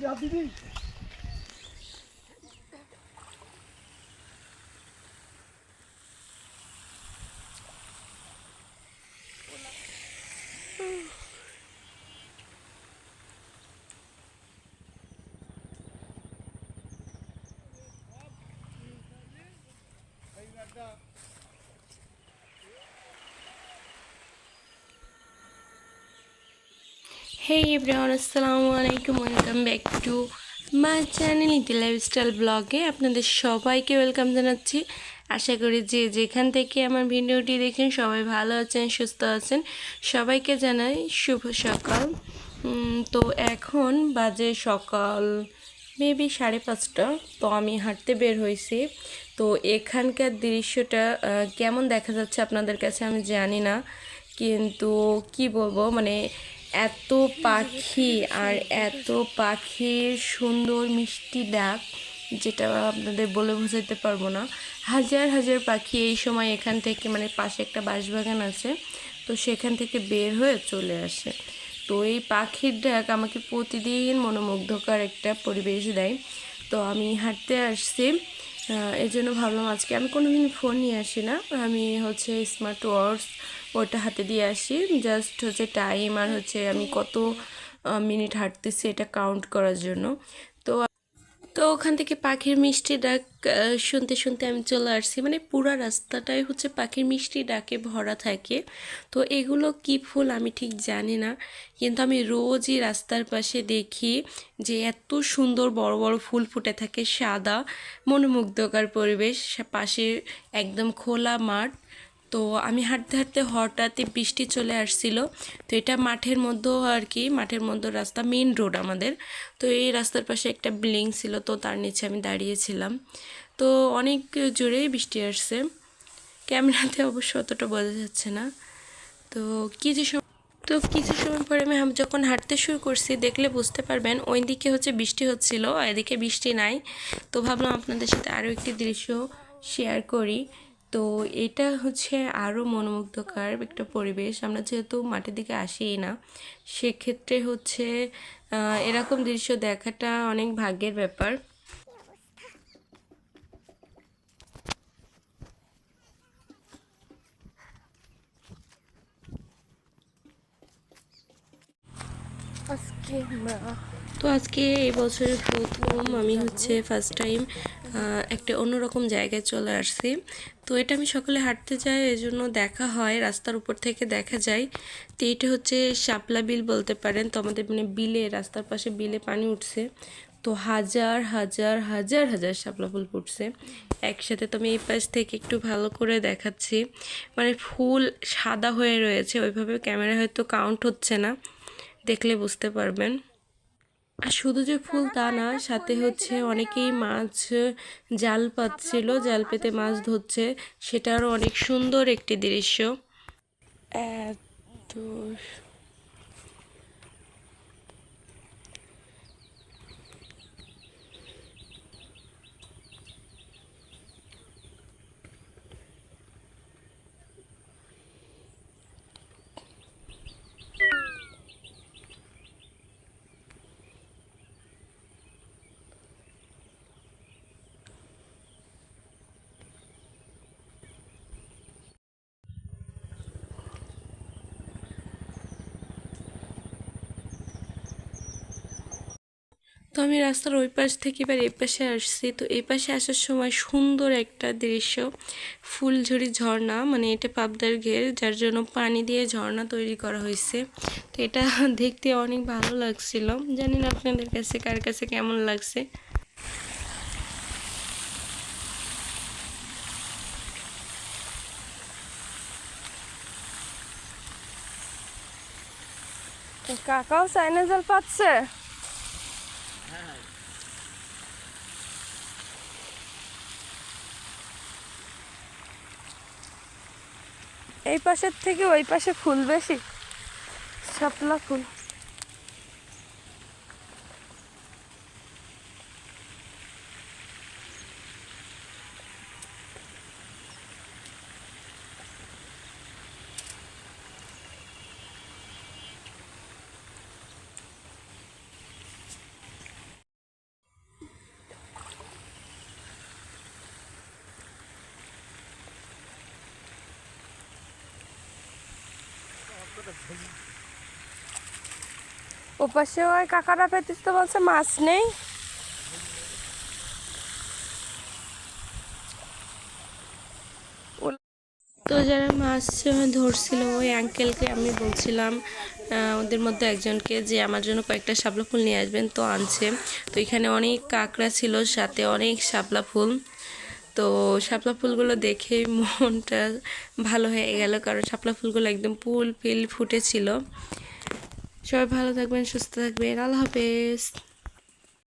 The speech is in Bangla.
Regarde Bibi Like. Hey everyone, আসসালামু আলাইকুম welcome back to my channel ET lifestyle ব্লগে আপনাদের সবাইকে ওয়েলকাম জানাচ্ছি। আশা করি যে যেখান থেকে আমার ভিডিওটি দেখেন সবাই ভালো আছেন সুস্থ আছেন। সবাইকে জানাই শুভ সকাল। তো এখন বাজে সকাল মেবি সাড়ে পাঁচটা। তো আমি হাঁটতে বের হয়েছি। তো এখানকার দৃশ্যটা কেমন দেখা যাচ্ছে আপনাদের কাছে আমি জানি না। কিন্তু কি বলব মানে এত পাখি আর এত পাখির সুন্দর মিষ্টি ডাক, যেটা আপনাদের বলে বোঝাতে পারব না। হাজার হাজার পাখি এই সময় এখান থেকে মানে পাশে একটা বাঁশবাগান আছে, তো সেখান থেকে বের হয়ে চলে আসে। তো এই পাখির ডাক আমাকে প্রতিদিন মনোমুগ্ধকর একটা পরিবেশ দেয়। তো আমি হাঁটতে আসছি এই জন্য ভাবলাম আজকে আমি কোনো দিন ফোন নিয়ে আসি না। আমি হচ্ছে স্মার্ট ওয়াচ ওটা হাতে দিয়ে আসি। জাস্ট হচ্ছে টাইম আর হচ্ছে আমি কত মিনিট হাঁটতেছি এটা কাউন্ট করার জন্য। তো ওখান থেকে পাখির মিষ্টি ডাক শুনতে শুনতে আমি চলে আসছি। মানে পুরা রাস্তাটাই হচ্ছে পাখির মিষ্টি ডাকে, ভরা থাকে। তো এগুলো কি ফুল আমি ঠিক জানি না, কিন্তু আমি রোজই রাস্তার পাশে দেখি যে এত সুন্দর বড় বড় ফুল ফুটে থাকে, সাদা, মনোমুগ্ধকর পরিবেশ পাশে একদম খোলা মাঠ। তো আমি হাঁটতে হাঁটতে হঠাৎই বৃষ্টি চলে আসছিল। তো এটা মাঠের মধ্যেও আর কি, মাঠের মধ্যে রাস্তা মেন রোড আমাদের। তো এই রাস্তার পাশে একটা বিল্ডিং ছিল, তো তার নিচে আমি দাঁড়িয়েছিলাম। তো অনেক জোরেই বৃষ্টি আসছে। ক্যামেরাতে অবশ্য অতটা বোঝা যাচ্ছে না। তো কিছু সময় তো কিছু সময় পরে আমি যখন হাঁটতে শুরু করছি, দেখলে বুঝতে পারবেন ওই দিকে হচ্ছে বৃষ্টি হচ্ছিল, এদিকে বৃষ্টি নাই। তো ভাবলাম আপনাদের সাথে আরও একটি দৃশ্য শেয়ার করি। তো এটা হচ্ছে আরও মনোমুগ্ধকর একটা পরিবেশ। আমরা যেহেতু মাঠের দিকে আসিই না সেক্ষেত্রে হচ্ছে এরকম দৃশ্য দেখাটা অনেক ভাগ্যের ব্যাপার। আজকে তো আজকে এই বছরের প্রথম আমি হচ্ছে ফার্স্ট টাইম একটা অন্যরকম জায়গায় চলে আসছি। তো এটা আমি সকালে হাঁটতে যাই এই জন্য দেখা হয়, রাস্তার উপর থেকে দেখা যায়। তো এটা হচ্ছে শাপলা বিল বলতে পারেন। তো আমাদের মানে বিলে, রাস্তার পাশে বিলে পানি উঠছে। তো হাজার হাজার হাজার হাজার শাপলা ফুল ফুটছে। একসাথে তো আমি এই পাশ থেকে একটু ভালো করে দেখাচ্ছি। মানে ফুল সাদা হয়ে রয়েছে, ওইভাবে ক্যামেরা হয়তো কাউন্ট হচ্ছে না। দেখলে বুঝতে পারবেন। আর শুধু যে ফুল তা না, সাথে হচ্ছে অনেকেই মাছ, জাল পাচ্ছিল, জাল পেতে মাছ ধরছে। সেটারও অনেক সুন্দর একটি দৃশ্য। এত আমি রাস্তার ওই পাশ থেকে এবার এই পাশে আসছি। তো এই পাশে আসার সময় সুন্দর একটা দৃশ্য, ফুলঝুরি ঝর্ণা মানে এটা পাবদার ঘের, যার জন্য পানি দিয়ে ঝর্ণা তৈরি করা হয়েছে। তো এটা দেখতে অনেক ভালো লাগছিল। জানি না আপনাদের কাছে কার কাছে কেমন লাগছে। কাকাও চাইনা জল পাচ্ছে? এই পাশের থেকে ওই পাশে ফুল বেশি? শাপলা ফুল। ওপাশে ওই কাকারা পেতিস তো বলছে মাছ নেই। তো যারা মাছ ধরছিল, ওই আঙ্কেলকে আমি বলছিলাম ওদের মধ্যে একজনকে যে আমার জন্য কয়েকটা শাপলা ফুল নিয়ে আসবেন, তো আনছে। তো এখানে অনেক কাঁকড়া ছিল, সাথে অনেক শাপলা ফুল। তো শাপলা ফুলগুলো দেখে মনটা ভালো হয়ে গেল, কারণ শাপলা ফুলগুলো একদম ফুল ফিল ফুটেছিল। সবাই ভালো থাকবেন, সুস্থ থাকবেন। আল্লাহ হাফেজ।